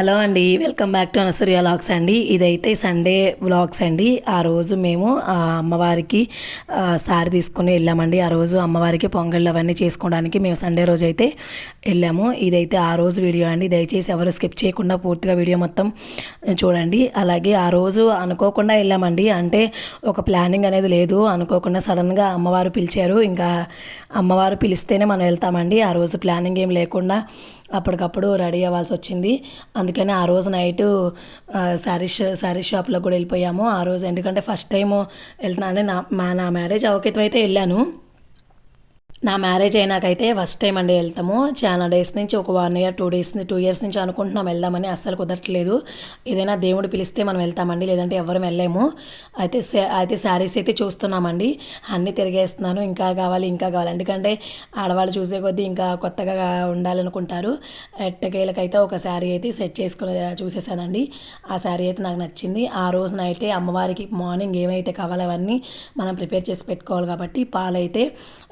Hello అండి welcome back to Anasuya vlogs అండి. ఇదైతే సండే వ్లాగ్స్ అండి. ఆ రోజు మేము అమ్మవారికి సారీ తీసుకొని వెళ్ళామండి. ఆ రోజు అమ్మవారికి పొంగళ్ళు అవన్నీ చేసుకోవడానికి మేము సండే రోజు అయితే వెళ్ళాము. ఇదైతే ఆ రోజు వీడియో అండి. దయచేసి ఎవరు స్కిప్ చేయకుండా పూర్తిగా వీడియో మొత్తం చూడండి. అలాగే ఆ రోజు అనుకోకుండా వెళ్ళామండి. అంటే ఒక ప్లానింగ్ అనేది లేదు. అనుకోకుండా సడన్గా అమ్మవారు పిలిచారు. ఇంకా అమ్మవారు పిలిస్తేనే మనం వెళ్తామండి. ఆ రోజు ప్లానింగ్ ఏం లేకుండా అప్పటికప్పుడు రెడీ అవ్వాల్సి వచ్చింది. అందుకని ఆ రోజు నైట్ శారీ శారీ షాప్లో కూడా వెళ్ళిపోయాము. ఆ రోజు ఎందుకంటే ఫస్ట్ టైం వెళ్తున్నాను. నా మా నా మ్యారేజ్ అవకతం అయితే వెళ్ళాను. నా మ్యారేజ్ అయినాకైతే ఫస్ట్ టైం అండి వెళ్తాము. చాలా డేస్ నుంచి ఒక one year two days two years నుంచి అనుకుంటున్నాం వెళ్దామని. అస్సలు కుదరట్లేదు. ఏదైనా దేవుడు పిలిస్తే మనం వెళ్తామండి. లేదంటే ఎవరు వెళ్ళలేము. అయితే అయితే శారీస్ అయితే చూస్తున్నామండి. అన్నీ తిరిగేస్తున్నాను. ఇంకా కావాలి ఇంకా కావాలి. ఎందుకంటే ఆడవాళ్ళు చూసే కొద్దీ ఇంకా కొత్తగా ఉండాలనుకుంటారు. ఎట్టకేలకైతే ఒక శారీ అయితే సెట్ చేసుకుని చూసేసానండి. ఆ శారీ అయితే నాకు నచ్చింది. ఆ రోజున అయితే అమ్మవారికి మార్నింగ్ ఏమైతే కావాలో అవన్నీ మనం ప్రిపేర్ చేసి పెట్టుకోవాలి కాబట్టి పాలైతే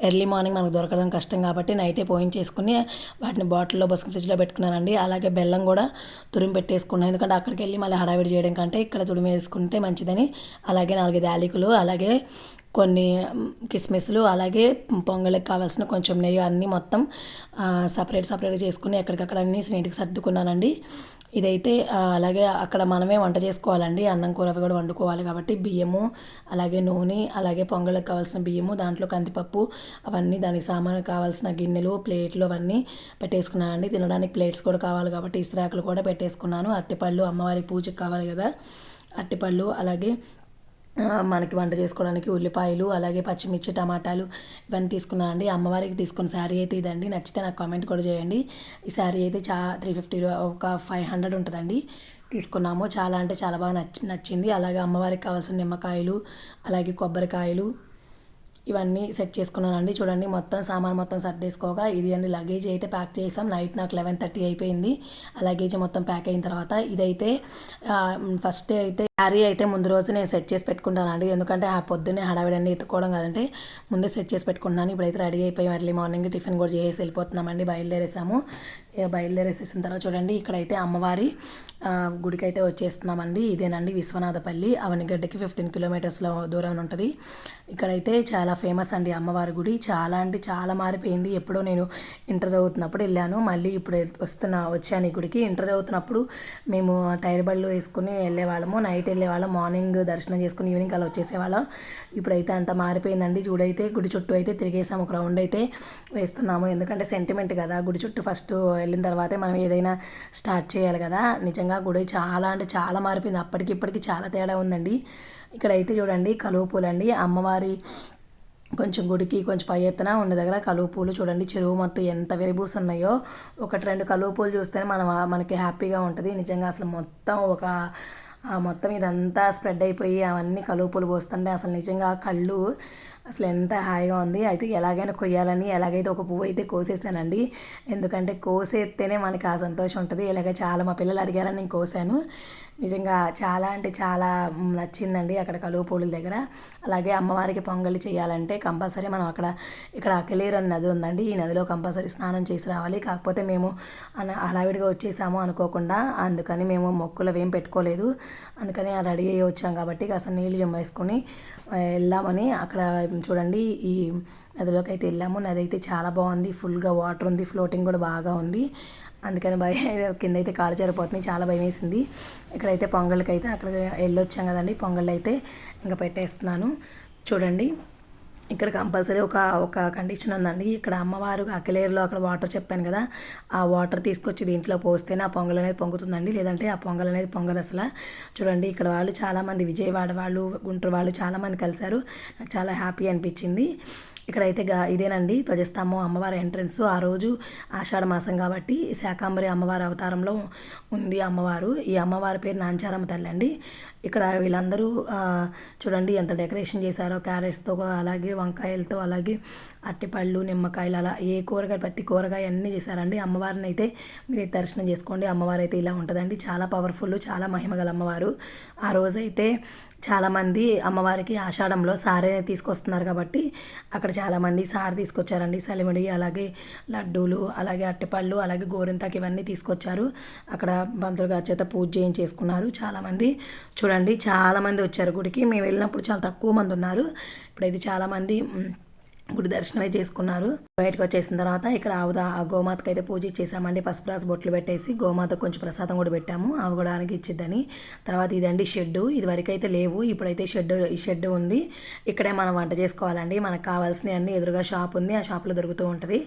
ఎర్లీ మార్నింగ్ మనకు దొరకడం కష్టం కాబట్టి నైటే పోయించేసుకుని వాటిని బాటిల్లో బస్కు ఫ్రిడ్జ్లో పెట్టుకున్నానండి. అలాగే బెల్లం కూడా తురిమి పెట్టేసుకున్నాను. ఎందుకంటే అక్కడికి వెళ్ళి మళ్ళీ హడావిడి చేయడం కంటే ఇక్కడ తురిమి వేసుకుంటే మంచిదని. అలాగే నాలుగు యాలకులు అలాగే కొన్ని కిస్మిస్లు అలాగే పొంగల్కి కావాల్సిన కొంచెం నెయ్యి అన్నీ మొత్తం సపరేట్ సపరేట్ చేసుకుని ఎక్కడికక్కడ అన్నీ నీటికి సర్దుకున్నానండి. ఇదైతే అలాగే అక్కడ మనమే వంట చేసుకోవాలండి. అన్నం కూర అవి కూడా వండుకోవాలి కాబట్టి బియ్యము అలాగే నూనె అలాగే పొంగళ్ళకి కావాల్సిన బియ్యము దాంట్లో కందిపప్పు అవన్నీ దానికి సామాను కావాల్సిన గిన్నెలు ప్లేట్లు అవన్నీ పెట్టేసుకున్నానండి. తినడానికి ప్లేట్స్ కూడా కావాలి కాబట్టి ఇస్త్రాకులు కూడా పెట్టేసుకున్నాను. అరటిపళ్ళు అమ్మవారి పూజకి కావాలి కదా. అరటిపళ్ళు అలాగే మనకి వంట చేసుకోవడానికి ఉల్లిపాయలు అలాగే పచ్చిమిర్చి టమాటాలు ఇవన్నీ తీసుకున్నానండి. అమ్మవారికి తీసుకున్న శారీ అయితే ఇదండి. నచ్చితే నాకు కామెంట్ కూడా చేయండి. ఈ శారీ అయితే చా త్రీ ఫిఫ్టీ ఒక ఫైవ్ హండ్రెడ్ ఉంటుందండి. తీసుకున్నాము. చాలా అంటే చాలా బాగా నచ్చి నచ్చింది. అలాగే అమ్మవారికి కావాల్సిన నిమ్మకాయలు అలాగే కొబ్బరికాయలు ఇవన్నీ సెట్ చేసుకున్నానండి. చూడండి మొత్తం సామాన్ మొత్తం సర్దేసుకోగా ఇది అండి లగేజ్ అయితే ప్యాక్ చేసాం. నైట్ నాకు లెవెన్ థర్టీ అయిపోయింది. ఆ లగేజ్ మొత్తం ప్యాక్ అయిన తర్వాత ఇదైతే ఫస్ట్ అయితే క్యారీ అయితే ముందు రోజు నేను సెట్ చేసి పెట్టుకుంటానండి. ఎందుకంటే ఆ పొద్దున్నే హడావిడన్నీ ఎత్తుకోవడం కదంటే ముందే సెట్ చేసి పెట్టుకుంటున్నాను. ఇప్పుడైతే రెడీ అయిపోయి మళ్ళీ మార్నింగ్ టిఫిన్ కూడా చేసి వెళ్ళిపోతున్నామండి. బయలుదేరేసాము. బయలుదేరేసేసిన తర్వాత చూడండి ఇక్కడైతే అమ్మవారి గుడికైతే గుడికి అయితే వచ్చేస్తున్నామండి. ఇదేనండి విశ్వనాథపల్లి. అవనిగడ్డకి ఫిఫ్టీన్ కిలోమీటర్స్లో దూరం ఉంటుంది. ఇక్కడైతే చాలా ఫేమస్ అండి అమ్మవారి గుడి. చాలా అంటే చాలా మారిపోయింది. ఎప్పుడో నేను ఇంటర్ చదువుతున్నప్పుడు వెళ్ళాను. మళ్ళీ ఇప్పుడు వస్తున్న వచ్చాను ఈ గుడికి. ఇంటర్ చదువుతున్నప్పుడు మేము టైర్ బళ్ళు వేసుకుని వెళ్ళేవాళ్ళము. నైట్ వెళ్ళేవాళ్ళం. మార్నింగ్ దర్శనం చేసుకుని ఈవినింగ్ అలా వచ్చేసేవాళ్ళం. ఇప్పుడైతే అంత మారిపోయిందండి. చూడైతే గుడి చుట్టూ అయితే తిరిగేసాము. ఒక రౌండ్ అయితే వేస్తున్నాము. ఎందుకంటే సెంటిమెంట్ కదా. గుడి చుట్టూ ఫస్ట్ వెళ్ళిన తర్వాతే మనం ఏదైనా స్టార్ట్ చేయాలి కదా. నిజంగా గుడి చాలా అంటే చాలా మారిపోయింది. అప్పటికి ఇప్పటికి చాలా తేడా ఉందండి. ఇక్కడైతే చూడండి కలువ పూలండి. అమ్మవారి కొంచెం గుడికి కొంచెం పై ఎత్తున ఉన్న దగ్గర కలువ పూలు చూడండి. చెరువు మొత్తం ఎంత విరిబూసి ఉన్నాయో. ఒకటి రెండు కలువ పూలు చూస్తేనే మనం మనకి హ్యాపీగా ఉంటుంది. నిజంగా అసలు మొత్తం ఒక మొత్తం ఇదంతా స్ప్రెడ్ అయిపోయి అవన్నీ కలువ పూలు పోస్తుంటే అసలు నిజంగా కళ్ళు అసలు ఎంత హాయిగా ఉంది. అయితే ఎలాగైనా కొయ్యాలని ఎలాగైతే ఒక పువ్వు అయితే కోసేసానండి. ఎందుకంటే కోసేస్తేనే మనకి ఆ సంతోషం ఉంటుంది. ఇలాగ చాలా మా పిల్లలు అడిగారని నేను కోసాను. నిజంగా చాలా అంటే చాలా నచ్చిందండి అక్కడ కలువ పూల దగ్గర. అలాగే అమ్మవారికి పొంగలి చేయాలంటే కంపల్సరీ మనం అక్కడ ఇక్కడ అకలేరు అని నది ఉందండి. ఈ నదిలో కంపల్సరీ స్నానం చేసి రావాలి. కాకపోతే మేము హడావిడిగా వచ్చేసాము అనుకోకుండా అందుకని మేము మొక్కులు ఏం పెట్టుకోలేదు. అందుకని రెడీ అయ్యి వచ్చాం కాబట్టి అసలు నీళ్ళు జమ్మేసుకొని వెళ్దామని అక్కడ చూడండి ఈ నదిలోకి అయితే వెళ్ళాము. నది అయితే చాలా బాగుంది. ఫుల్గా వాటర్ ఉంది. ఫ్లోటింగ్ కూడా బాగా ఉంది. అందుకని భయం కింద అయితే కాలు జారిపోతున్నాయి. చాలా భయం వేసింది. ఇక్కడైతే పొంగల్కి అయితే అక్కడ వెళ్ళొచ్చాం కదండి. పొంగల్ అయితే ఇంకా పెట్టేస్తున్నాను. చూడండి. ఇక్కడ కంపల్సరీ ఒక ఒక కండిషన్ ఉందండి. ఇక్కడ అమ్మవారు అకిలేరులో అక్కడ వాటర్ చెప్పాను కదా ఆ వాటర్ తీసుకొచ్చి దీంట్లో పోస్తేనే ఆ పొంగల్ అనేది పొంగుతుందండి. లేదంటే ఆ పొంగల్ అనేది పొంగదు అసలు. చూడండి ఇక్కడ వాళ్ళు చాలామంది విజయవాడ వాళ్ళు గుంటూరు వాళ్ళు చాలామంది కలిశారు. నాకు చాలా హ్యాపీ అనిపించింది. ఇక్కడైతే గా ఇదేనండి ధ్వజస్తంభం అమ్మవారి ఎంట్రన్స్ ఆ రోజు ఆషాఢ మాసం కాబట్టి శాకాంబరి అమ్మవారి అవతారంలో ఉంది అమ్మవారు. ఈ అమ్మవారి పేరు నాంచారమ్మ తల్లి అండి ఇక్కడ వీళ్ళందరూ చూడండి ఎంత డెకరేషన్ చేశారో క్యారెట్స్తో అలాగే వంకాయలతో అలాగే అరటిపళ్ళు నిమ్మకాయలు అలా ఏ కూరగాయ ప్రతి కూరగాయ అన్నీ చేశారండి. అమ్మవారిని అయితే మీరు దర్శనం చేసుకోండి. అమ్మవారు అయితే ఇలా ఉంటుందండి. చాలా పవర్ఫుల్ చాలా మహిమగల అమ్మవారు. ఆ రోజైతే చాలామంది అమ్మవారికి ఆషాఢంలో సారే తీసుకొస్తున్నారు కాబట్టి అక్కడ చాలామంది సార్ తీసుకొచ్చారండి. సలిమిడి అలాగే లడ్డూలు అలాగే అట్టిపళ్ళు అలాగే గోరింతాకు ఇవన్నీ తీసుకొచ్చారు. అక్కడ పంతులు గారి చేత పూజ చేయించేసుకున్నారు. చాలామంది చూడండి చాలామంది వచ్చారు గుడికి. మేము వెళ్ళినప్పుడు చాలా తక్కువ మంది ఉన్నారు. ఇప్పుడైతే చాలామంది గుడి దర్శనమే చేసుకున్నారు. బయటకు వచ్చేసిన తర్వాత ఇక్కడ ఆవుద ఆ గోమాతకు అయితే పూజ ఇచ్చేసామండి. పసుపు రాసి బొట్లు పెట్టేసి గోమాత కొంచెం ప్రసాదం కూడా పెట్టాము. ఆవు కూడా ఇచ్చిద్దని. తర్వాత ఇదండి షెడ్డు. ఇది వరకు అయితే లేవు. ఇప్పుడైతే షెడ్ ఈ షెడ్ ఉంది. ఇక్కడే మనం వంట చేసుకోవాలండి. మనకు కావాల్సిన అన్ని ఎదురుగా షాప్ ఉంది. ఆ షాప్లో దొరుకుతూ ఉంటుంది.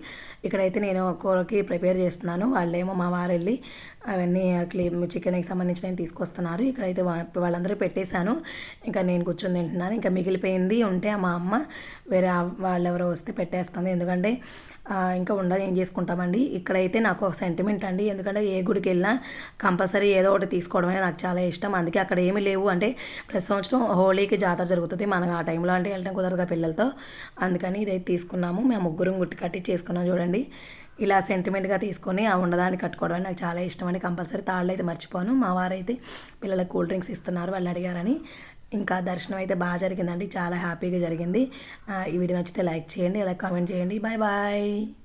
ఇక్కడైతే నేను కూరకి ప్రిపేర్ చేస్తున్నాను. వాళ్ళేమో మా వారు వెళ్ళి అవన్నీ క్లీన్ చికెన్కి సంబంధించినవి తీసుకొస్తున్నారు. ఇక్కడైతే వాళ్ళందరూ పెట్టేశాను. ఇంకా నేను కూర్చొని తింటున్నాను. ఇంకా మిగిలిపోయింది ఉంటే మా అమ్మ వేరే వాళ్ళ వాళ్ళెవరో వస్తే పెట్టేస్తుంది. ఎందుకంటే ఇంకా ఉండదు ఏం చేసుకుంటామండి? ఇక్కడైతే నాకు ఒక సెంటిమెంట్ అండి. ఎందుకంటే ఏ గుడికి వెళ్ళినా కంపల్సరీ ఏదో ఒకటి తీసుకోవడం అనేది నాకు చాలా ఇష్టం. అందుకే అక్కడ ఏమీ లేవు. అంటే ప్రతి సంవత్సరం హోలీకి జాతర జరుగుతుంది. మనకు ఆ టైంలో అంటే వెళ్ళడం కుదరదు పిల్లలతో. అందుకని ఇదైతే తీసుకున్నాము. మేము ముగ్గురం గుట్టి కట్టి చేసుకున్నాం చూడండి. ఇలా సెంటిమెంట్గా తీసుకొని ఆ ఉండదాన్ని కట్టుకోవడం నాకు చాలా ఇష్టం అండి. కంపల్సరీ తాళ్ళు అయితే మర్చిపోను. మా వారైతే పిల్లలకు కూల్ డ్రింక్స్ ఇస్తున్నారు వాళ్ళు అడిగారని. ఇంకా దర్శనం అయితే బాగా జరిగిందండి. చాలా హ్యాపీగా జరిగింది. ఈ వీడియో నచ్చితే లైక్ చేయండి అలా కామెంట్ చేయండి. Bye bye.